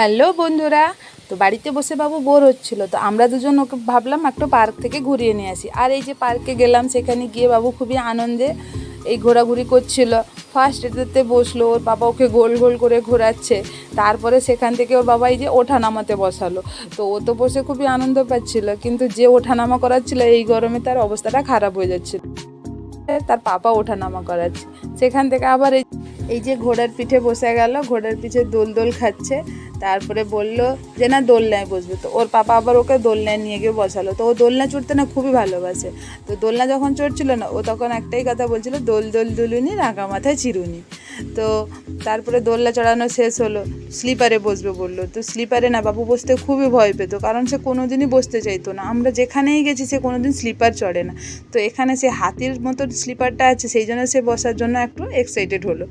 Hello বন্ধুরা, তো বাড়িতে বসে বাবু বোর হচ্ছিল, তো আমরা দুজন ওকে ভাবলাম একটু পার্ক থেকে ঘুরিয়ে নিয়ে আসি। আর এই যে পার্কে গেলাম, সেখানে গিয়ে বাবু খুবই আনন্দে এই ঘোরাঘুরি করছিল। ফার্স্ট এটাতে বসল, ওর বাবা ওকে গোল গোল করে ঘোরাচ্ছে, তারপরে সেখান থেকে ওর বাবা এই যে ওঠা নামাতে বসালো। তো ও তো বসে খুবই আনন্দ পাচ্ছিল, কিন্তু যে ওঠানামা করাচ্ছিল, এই গরমে তার অবস্থাটা খারাপ হয়ে যাচ্ছিল। তার পাপা ওঠানামা করাচ্ছে, সেখান থেকে আবার এই এই যে ঘোড়ার পিঠে বসে গেল, ঘোড়ার পিঠে দোল দোল খাচ্ছে। তারপরে বলল যে, না, দোলনায় বসবে। তো ওর পাপা আবার ওকে দোলনায় নিয়ে গিয়ে বসালো। তো ও দোলনা চড়তে না খুবই ভালোবাসে। তো দোলনা যখন চড়ছিল না, ও তখন একটাই কথা বলছিল, দোল দোল দুলুনি, রাঙা মাথায় চিরুনি। তো তারপরে দোলনা চড়ানো শেষ হলো। স্লিপারে বসবে বলল। তো স্লিপারে না, বাবু বসতে খুবই ভয় পেতো, কারণ সে কোনো দিনই বসতে চাইতো না। আমরা যেখানেই গেছি, সে কোনো দিন স্লিপার চড়ে না। তো এখানে সে হাতির মতো স্লিপারটা আছে, সেই জন্য সে বসার জন্য একটু এক্সাইটেড হলো।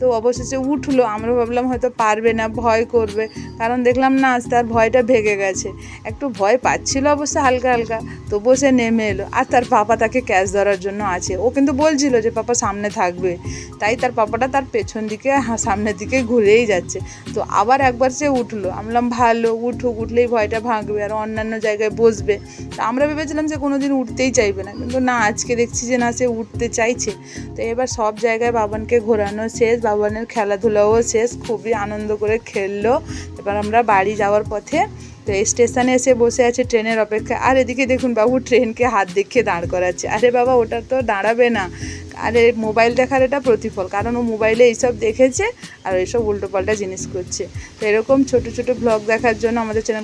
তো অবশেষে উঠল। আমরা ভাবলাম হয়তো পারবে না, ভয় করবে। কারণ দেখলাম না, আজ তার ভয়টা ভেঙে গেছে। একটু ভয় পাচ্ছিল অবশ্য হালকা হালকা। তবুও সে নেমে এলো। আর তার পাপা তাকে ক্যাচ ধরার জন্য আছে। ও কিন্তু বলছিল যে, পাপা সামনে থাকবে। তাই তার পাপাটা তার পেছন দিকে সামনের দিকে ঘুরেই যাচ্ছে। তো আবার একবার সে উঠল। আমি বললাম, ভালো, উঠুক, উঠলেই ভয়টা ভাঙবে আর অন্যান্য জায়গায় বসবে। তো আমরা ভেবেছিলাম যে কোনো দিন উঠতেই চাইবে না। কিন্তু না, আজকে দেখছি যে না, সে উঠতে চাইছে। তো এবার সব জায়গায় বাবানকে ঘোরানো শেষ, বাবানের খেলাধুলাও শেষ, খুবই আনন্দ করে খেললো। এবার আমরা বাড়ি যাওয়ার পথে তো এই স্টেশনে এসে বসে আছে ট্রেনের অপেক্ষা আর এদিকে দেখুন বাবু, ট্রেনকে হাত দেখিয়ে দাঁড় করাচ্ছে। আরে বাবা, ওটা তো দাঁড়াবে না। আরে মোবাইল দেখার এটা প্রতিফল, কারণ ও মোবাইলে এইসব দেখেছে আর এইসব উল্টোপাল্টা জিনিস করছে। তো এরকম ছোটো ছোটো ব্লগ দেখার জন্য আমাদের চ্যানেল